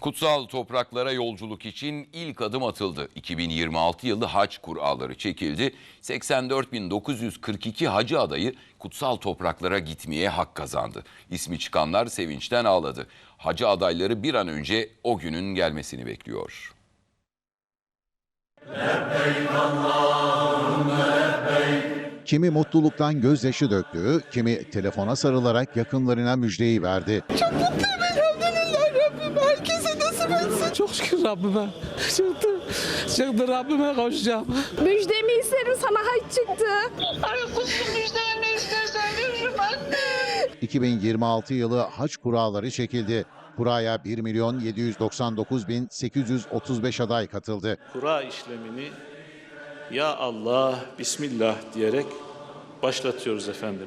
Kutsal topraklara yolculuk için ilk adım atıldı. 2026 yılı hac kuralları çekildi. 84.942 hacı adayı kutsal topraklara gitmeye hak kazandı. İsmi çıkanlar sevinçten ağladı. Hacı adayları bir an önce o günün gelmesini bekliyor. Kimi mutluluktan gözyaşı döktü, kimi telefona sarılarak yakınlarına müjdeyi verdi. Elhamdülillah Rabbim etsin. Çok şükür Rabbime. Çıktı. Çıktı Rabbime kavuşacağım. Müjdemi isterim sana haç çıktı. Ay kuzum müjdemi ne istersen veririm anne. 2026 yılı hac kuralları çekildi. Kuraya 1 milyon 799 bin 835 aday katıldı. kura işlemini ya Allah, Bismillah diyerek başlatıyoruz efendim.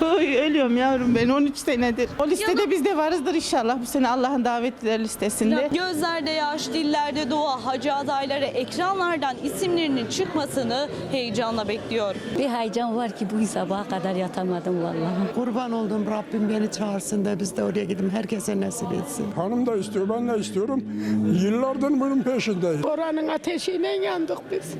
Oy, ölüyorum yavrum ben 13 senedir. O listede biz de varızdır inşallah bu sene Allah'ın davetliler listesinde. Gözlerde yaş, dillerde dua, hacı adayları ekranlardan isimlerinin çıkmasını heyecanla bekliyor. Bir heyecan var ki bu sabaha kadar yatamadım vallahi. Kurban oldum Rabbim beni çağırsın da biz de oraya gidip herkese nasip etsin. Hanım da istiyor, ben de istiyorum. Yıllardır bunun peşindeyiz. Oranın ateşiyle yandık biz.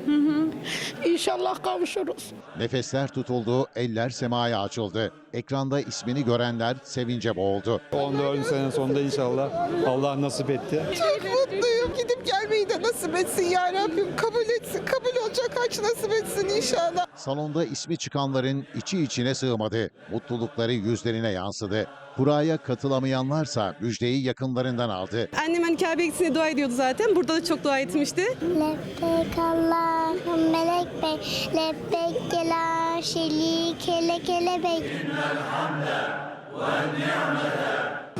İnşallah kavuşuruz. Nefesler tutuldu, eller semaya açıldı. Ekranda ismini görenler sevince boğuldu. 14 sene sonunda inşallah Allah nasip etti. Çok mutluyum. Gidip gelmeyi de nasip etsin ya Rabbim. Kabul etsin. Kabul olacak haç nasip etsin inşallah. Salonda ismi çıkanların içi içine sığmadı. Mutlulukları yüzlerine yansıdı. Kuraya katılamayanlarsa müjdeyi yakınlarından aldı. Annem hani Kabe gitsin dua ediyordu zaten. Burada da çok dua etmişti. Lebbek Allahümme lebbek. Lebbek la şerike leke lebbek.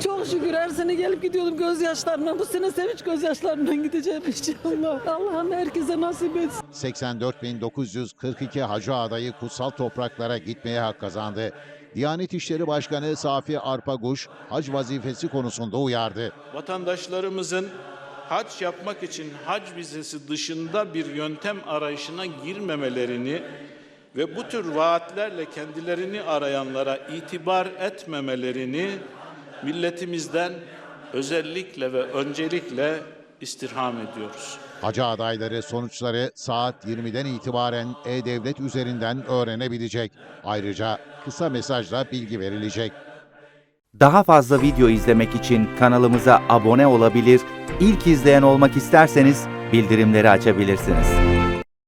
Çok şükür her sene gelip gidiyordum gözyaşlarımla. Bu sene sevinç gözyaşlarımdan gideceğim inşallah. Allah'ım herkese nasip etsin. 84.942 hacı adayı kutsal topraklara gitmeye hak kazandı. Diyanet İşleri Başkanı Safi Arpaguş, hac vazifesi konusunda uyardı. Vatandaşlarımızın hac yapmak için hac vizesi dışında bir yöntem arayışına girmemelerini ve bu tür vaatlerle kendilerini arayanlara itibar etmemelerini milletimizden özellikle ve öncelikle istirham ediyoruz. Hacı adayları sonuçları saat 20'den itibaren E-Devlet üzerinden öğrenebilecek. Ayrıca kısa mesajla bilgi verilecek. Daha fazla video izlemek için kanalımıza abone olabilir, ilk izleyen olmak isterseniz bildirimleri açabilirsiniz.